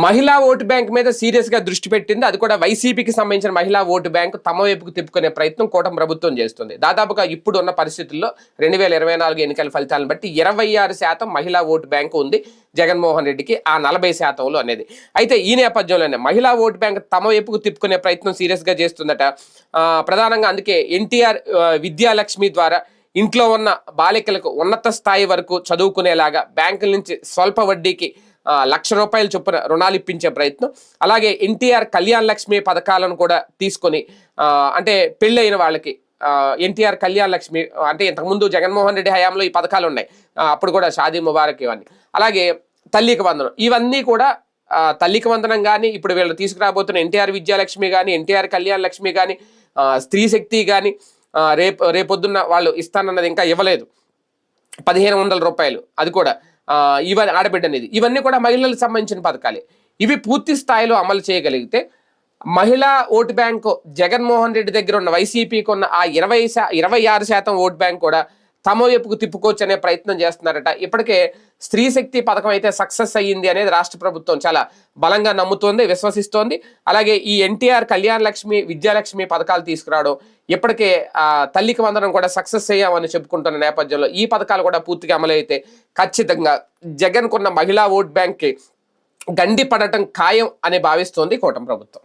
మహిళా vote bank మీద సీరియస్గా దృష్టి పెట్టింది. అది కూడా వైసీపీకి సంబంధించిన మహిళా ఓటు బ్యాంక్ తమ వైపుకు తిప్పుకునే ప్రయత్నం కూటమి ప్రభుత్వం చేస్తుంది. దాదాపుగా ఇప్పుడు ఉన్న పరిస్థితుల్లో రెండు వేల ఇరవై నాలుగు ఎన్నికల ఫలితాలను బట్టి ఇరవై ఆరు శాతం మహిళా ఓటు బ్యాంకు ఉంది జగన్మోహన్ రెడ్డికి ఆ నలభై శాతంలో అనేది. అయితే ఈ నేపథ్యంలోనే మహిళా ఓటు బ్యాంక్ తమ వైపుకు తిప్పుకునే ప్రయత్నం సీరియస్గా చేస్తుందట. ప్రధానంగా అందుకే ఎన్టీఆర్ విద్యాలక్ష్మి ద్వారా ఇంట్లో ఉన్న బాలికలకు ఉన్నత స్థాయి వరకు చదువుకునేలాగా బ్యాంకుల నుంచి స్వల్ప వడ్డీకి లక్ష రూపాయలు చొప్పున రుణాలు ఇప్పించే ప్రయత్నం. అలాగే ఎన్టీఆర్ కళ్యాణ్ లక్ష్మి పథకాలను కూడా తీసుకొని అంటే పెళ్ళైన వాళ్ళకి ఎన్టీఆర్ కళ్యాణ్ లక్ష్మి అంటే ఇంతకుముందు జగన్మోహన్ రెడ్డి హయాంలో ఈ పథకాలు ఉన్నాయి. అప్పుడు కూడా షాదీ ముబారక్ ఇవన్నీ. అలాగే తల్లికి వందనం. ఇవన్నీ కూడా తల్లికి వందనం కానీ ఇప్పుడు వీళ్ళు తీసుకురాబోతున్న ఎన్టీఆర్ విద్యాలక్ష్మి కానీ ఎన్టీఆర్ కళ్యాణ్ లక్ష్మి కానీ స్త్రీ శక్తి కానీ రేపు రేపొద్దున్న వాళ్ళు ఇస్తానన్నది ఇంకా ఇవ్వలేదు. పదిహేను వందల రూపాయలు. అది కూడా ఇవన్నీ ఆడబిడ్డ అనేది ఇవన్నీ కూడా మహిళలకు సంబంధించిన పథకాలే. ఇవి పూర్తి స్థాయిలో అమలు చేయగలిగితే మహిళా ఓటు బ్యాంకు జగన్మోహన్ రెడ్డి దగ్గర ఉన్న వైసీపీకి ఉన్న ఆ ఇరవై శా ఇరవై ఆరు శాతం ఓటు బ్యాంక్ కూడా తమ వైపుకు తిప్పుకోవచ్చు అనే ప్రయత్నం చేస్తున్నారట. ఇప్పటికే స్త్రీ శక్తి పథకం అయితే సక్సెస్ అయ్యింది అనేది రాష్ట్ర ప్రభుత్వం చాలా బలంగా నమ్ముతోంది విశ్వసిస్తోంది. అలాగే ఈ ఎన్టీఆర్ కళ్యాణ్ లక్ష్మి విద్యాలక్ష్మి పథకాలు తీసుకురావడం ఇప్పటికే తల్లికి వందనం కూడా సక్సెస్ అయ్యామని చెప్పుకుంటున్న నేపథ్యంలో ఈ పథకాలు కూడా పూర్తిగా అమలైతే ఖచ్చితంగా జగన్కున్న మహిళా ఓట్ బ్యాంక్కి గండి పడటం ఖాయం అని భావిస్తోంది కూటమి ప్రభుత్వం.